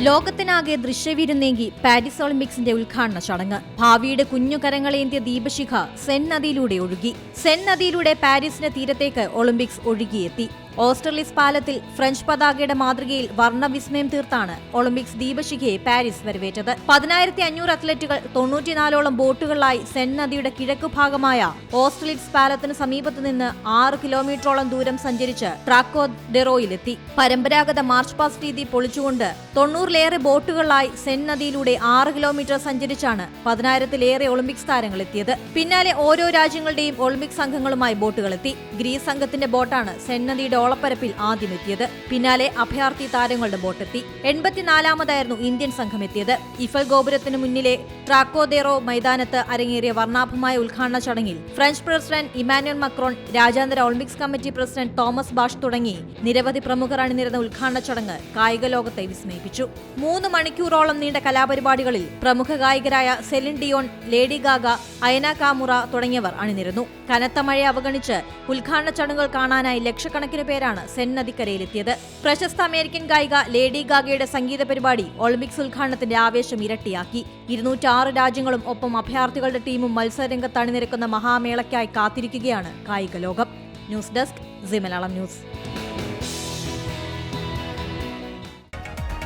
ലോകത്തിനാകെ ദൃശ്യവിരുന്നേകി Paris ഒളിമ്പിക്സിന്റെ ഉദ്ഘാടന ചടങ്ങ്. ഭാവിയുടെ കുഞ്ഞുകരങ്ങളേന്തിയ ദീപശിഖ സെൻ നദിയിലൂടെ ഒഴുകി. സെൻ നദിയിലൂടെ പാരീസിന്റെ തീരത്തേക്ക് ഒളിമ്പിക്സ് ഒഴുകിയെത്തി. ഓസ്ട്രലിസ് പാലത്തിൽ ഫ്രഞ്ച് പതാകയുടെ മാതൃകയിൽ വർണവിസ്മയം തീർത്താണ് ഒളിമ്പിക്സ് ദീപശിഖയെ പാരീസ് വരവേറ്റത്. പതിനായിരത്തി അഞ്ഞൂറ് അത്ലറ്റുകൾ തൊണ്ണൂറ്റിനാലോളം ബോട്ടുകളിലായി സെൻ നദിയുടെ കിഴക്കു ഭാഗമായ ഓസ്ട്രേലിയസ് പാലത്തിന് സമീപത്ത് നിന്ന് ആറ് കിലോമീറ്ററോളം ദൂരം സഞ്ചരിച്ച് ട്രാക്കോ ഡെറോയിലെത്തി പരമ്പരാഗത മാർച്ച് പാസ്റ്റ് രീതി പൊളിച്ചുകൊണ്ട് തൊണ്ണൂറിലേറെ ബോട്ടുകളിലായി സെൻ നദിയിലൂടെ ആറ് കിലോമീറ്റർ സഞ്ചരിച്ചാണ് പതിനായിരത്തിലേറെ ഒളിമ്പിക്സ് താരങ്ങൾ എത്തിയത് പിന്നാലെ ഓരോ രാജ്യങ്ങളുടെയും ഒളിമ്പിക് സംഘങ്ങളുമായി ബോട്ടുകളെത്തി. ഗ്രീസ് സംഘത്തിന്റെ ബോട്ടാണ് സെൻ നദിയുടെ ഓളപ്പരപ്പിൽ ആദ്യമെത്തിയത്. പിന്നാലെ അഭയാർത്ഥി താരങ്ങളുടെ ബോട്ടെത്തി. എൺപത്തിനാലാമതായിരുന്നു ഇന്ത്യൻ സംഘം എത്തിയത് ഇഫൽ ഗോപുരത്തിന് മുന്നിലെ ട്രാക്കോദേറോ മൈതാനത്ത് അരങ്ങേറിയ വർണാഭമായ ഉദ്ഘാടന ചടങ്ങിൽ ഫ്രഞ്ച് പ്രസിഡന്റ് ഇമാനുവൽ മക്രോൺ രാജ്യാന്തര Olympics committee president Thomas Bach തുടങ്ങി. നിരവധി പ്രമുഖർ അണിനിരുന്ന ഉദ്ഘാടന ചടങ്ങ് കായിക ലോകത്തെ വിസ്മയിപ്പിച്ചു. മൂന്ന് മണിക്കൂറോളം നീണ്ട കലാപരിപാടികളിൽ പ്രമുഖ ഗായകരായ Celine Dion Lady Gaga Aya Nakamura തുടങ്ങിയവർ അണിനിരുന്നു. കനത്ത മഴയെ അവഗണിച്ച് ഉദ്ഘാടന ചടങ്ങുകൾ കാണാനായി ലക്ഷക്കണക്കിന് പേരാണ് സെൻ നദിക്കരയിലെത്തിയത്. പ്രശസ്ത അമേരിക്കൻ ഗായിക ലേഡി ഗാഗയുടെ സംഗീത പരിപാടി ഒളിമ്പിക്സ് ഉദ്ഘാടനത്തിന്റെ ആവേശം ഇരട്ടിയാക്കി. ഇരുന്നൂറ്റാറ് രാജ്യങ്ങളും ഒപ്പം അഭയാർത്ഥികളുടെ ടീമും മത്സരരംഗത്ത് അണിനിരക്കുന്ന മഹാമേളയ്ക്കായി കാത്തിരിക്കുകയാണ് കായിക ലോകം. News desk Zee Malayalam news.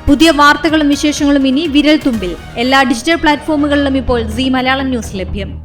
പുതിയ വാർത്തകളും വിശേഷങ്ങളും ഇനി വിരൽ തുമ്പിൽ എല്ലാ ഡിജിറ്റൽ പ്ലാറ്റ്ഫോമുകളിലും ഇപ്പോൾ സി മലയാളം ന്യൂസ് ലഭ്യം.